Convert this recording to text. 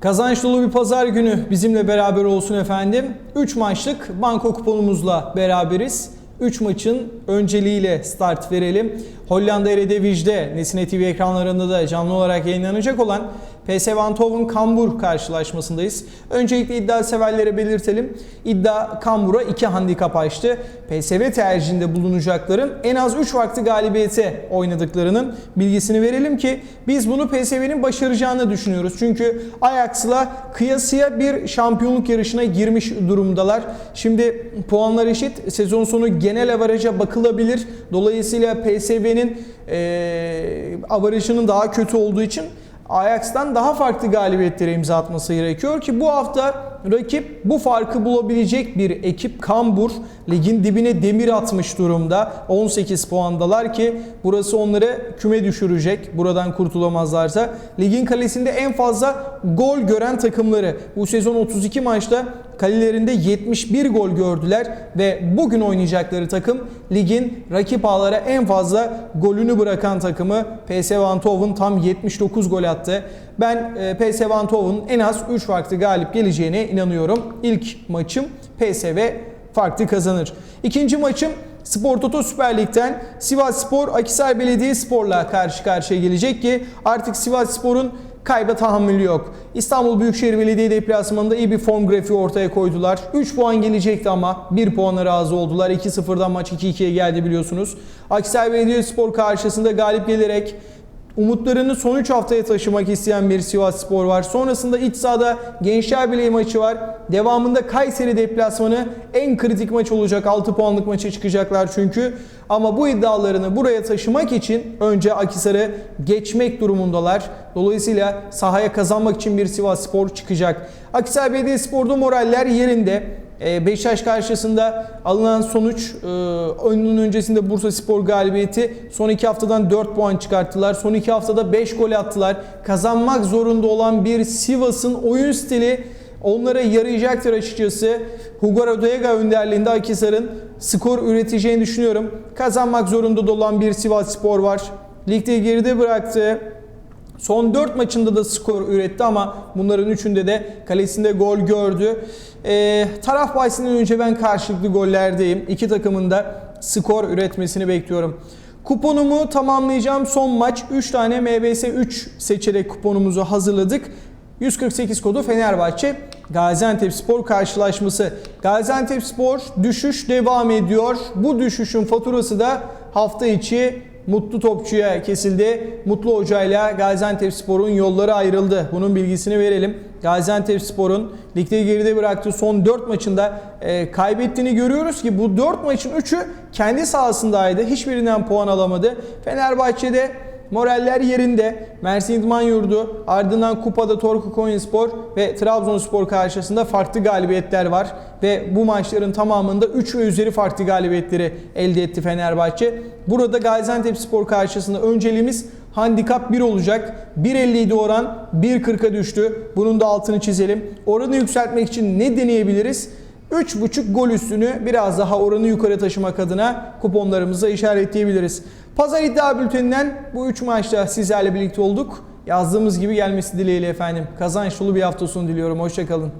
Kazanç dolu bir pazar günü bizimle beraber olsun efendim. 3 maçlık banko kuponumuzla beraberiz. 3 maçın önceliğiyle start verelim. Hollanda Eredivisie'de Nesine TV ekranlarında da canlı olarak yayınlanacak olan PSV Eindhoven Kambur karşılaşmasındayız. Öncelikle iddia severlere belirtelim. İddia Kambur'a 2 handikap açtı. PSV tercihinde bulunacakların en az 3 vakti galibiyete oynadıklarının bilgisini verelim ki biz bunu PSV'nin başaracağını düşünüyoruz. Çünkü Ajax'la kıyasıya bir şampiyonluk yarışına girmiş durumdalar. Şimdi puanlar eşit. Sezon sonu genel avaraja bakılabilir. Dolayısıyla PSV'nin eee avarajının daha kötü olduğu için Ajax'tan daha farklı galibiyetlere imza atması gerekiyor ki bu hafta rakip bu farkı bulabilecek bir ekip Kambur ligin dibine demir atmış durumda. 18 puandalar ki burası onları küme düşürecek. Buradan kurtulamazlarsa. Ligin kalesinde en fazla gol gören takımları. Bu sezon 32 maçta kalelerinde 71 gol gördüler ve bugün oynayacakları takım ligin rakip ağlara en fazla golünü bırakan takımı PSV Eindhoven tam 79 gol attı. Ben e, PSV Eindhoven'ın en az 3 farklı galip geleceğine inanıyorum. İlk maçım PSV farklı kazanır. İkinci maçım Spor Toto Süper Lig'den Sivas Spor Akisar Belediyespor'la karşı karşıya gelecek ki artık Sivas Spor'un kayba tahammülü yok. İstanbul Büyükşehir Belediye deplasmanında iyi bir form grafiği ortaya koydular. 3 puan gelecekti ama 1 puana razı oldular. 2-0'dan maç 2-2'ye geldi biliyorsunuz. Akisar Belediyespor karşısında galip gelerek umutlarını son 3 haftaya taşımak isteyen bir Sivas Spor var. Sonrasında iç sahada Gençler Birliği maçı var. Devamında Kayseri deplasmanı en kritik maç olacak. 6 puanlık maça çıkacaklar çünkü. Ama bu iddialarını buraya taşımak için önce Akisar'ı geçmek durumundalar. Dolayısıyla sahaya kazanmak için bir Sivas Spor çıkacak. Akisar Belediyespor'da moraller yerinde. Ee, Beşiktaş karşısında alınan sonuç e, oyunun öncesinde Bursa Spor galibiyeti son iki haftadan 4 puan çıkarttılar. Son iki haftada 5 gol attılar. Kazanmak zorunda olan bir Sivas'ın oyun stili onlara yarayacaktır açıkçası. Hugo Rodega önderliğinde Akisar'ın skor üreteceğini düşünüyorum. Kazanmak zorunda da olan bir Sivas Spor var. Ligde geride bıraktı. Son 4 maçında da skor üretti ama bunların üçünde de kalesinde gol gördü. Ee, taraf bahsinden önce ben karşılıklı gollerdeyim. İki takımın da skor üretmesini bekliyorum. Kuponumu tamamlayacağım. Son maç 3 tane MBS 3 seçerek kuponumuzu hazırladık. 148 kodu Fenerbahçe Gaziantep Spor karşılaşması. Gaziantep Spor düşüş devam ediyor. Bu düşüşün faturası da hafta içi Mutlu Topçu'ya kesildi. Mutlu Hoca ile Gaziantep Spor'un yolları ayrıldı. Bunun bilgisini verelim. Gaziantep Spor'un ligde geride bıraktığı son 4 maçında e, kaybettiğini görüyoruz ki bu 4 maçın 3'ü kendi sahasındaydı. Hiçbirinden puan alamadı. Fenerbahçe'de Moraller yerinde. Mersin İdman Yurdu, ardından Kupa'da Torku Konyaspor ve Trabzonspor karşısında farklı galibiyetler var. Ve bu maçların tamamında 3 ve üzeri farklı galibiyetleri elde etti Fenerbahçe. Burada Gaziantep Spor karşısında önceliğimiz handikap 1 olacak. 1.50 oran 1.40'a düştü. Bunun da altını çizelim. Oranı yükseltmek için ne deneyebiliriz? 3.5 gol üstünü biraz daha oranı yukarı taşımak adına kuponlarımıza işaretleyebiliriz. Pazar iddia bülteninden bu 3 maçta sizlerle birlikte olduk. Yazdığımız gibi gelmesi dileğiyle efendim. Kazanç dolu bir hafta sonu diliyorum. Hoşçakalın.